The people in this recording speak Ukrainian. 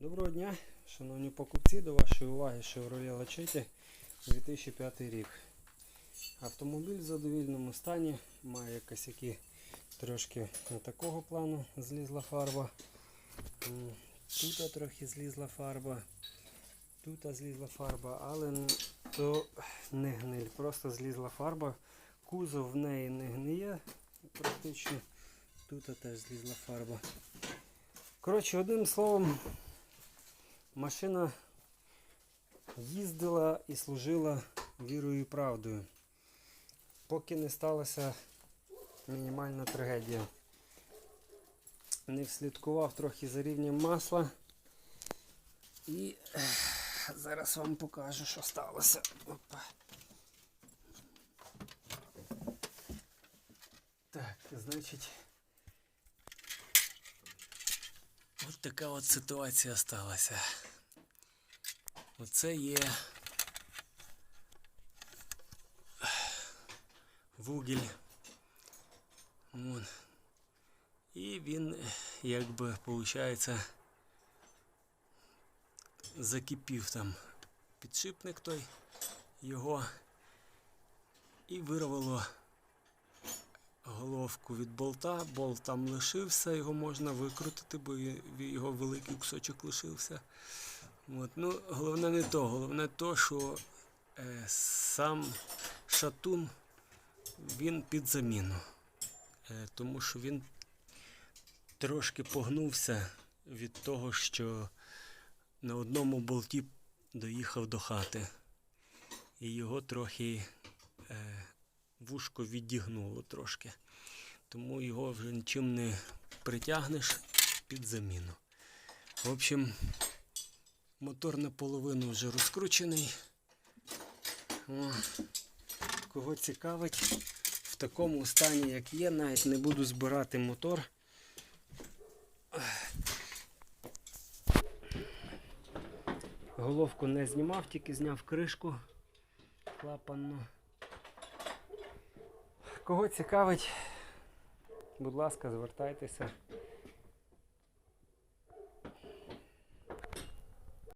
Доброго дня, шановні покупці, до вашої уваги Chevrolet Lachetti 2005 рік. Автомобіль в задовільному стані, має косяки трошки не такого плану, злізла фарба. Тут трохи злізла фарба, тут злізла фарба, але то не гниль, просто злізла фарба. Кузов в неї не гниє практично. Тут теж злізла фарба. Коротше, одним словом, машина їздила і служила вірою і правдою, поки не сталася мінімальна трагедія. Не вслідкував трохи за рівнем масла. І зараз вам покажу, що сталося. Опа. Так, значить. Така от ситуація сталася. Оце є вугіль. Вон. І він, якби, виходить, закипів там підшипник той його і вирвало головку від болта. Болт там лишився, його можна викрутити, бо його великий кусочок лишився. От. Ну, головне не то, головне то, що е, сам шатун він під заміну. Е, тому що він трошки погнувся від того, що на одному болті доїхав до хати. І його трохи е, вушко відігнуло трошки. Тому його вже нічим не притягнеш під заміну. В общем, мотор наполовину вже розкручений. О, кого цікавить, в такому стані, як є, навіть не буду збирати мотор. Головку не знімав, тільки зняв кришку клапанну. Кого цікавить, будь ласка, звертайтеся.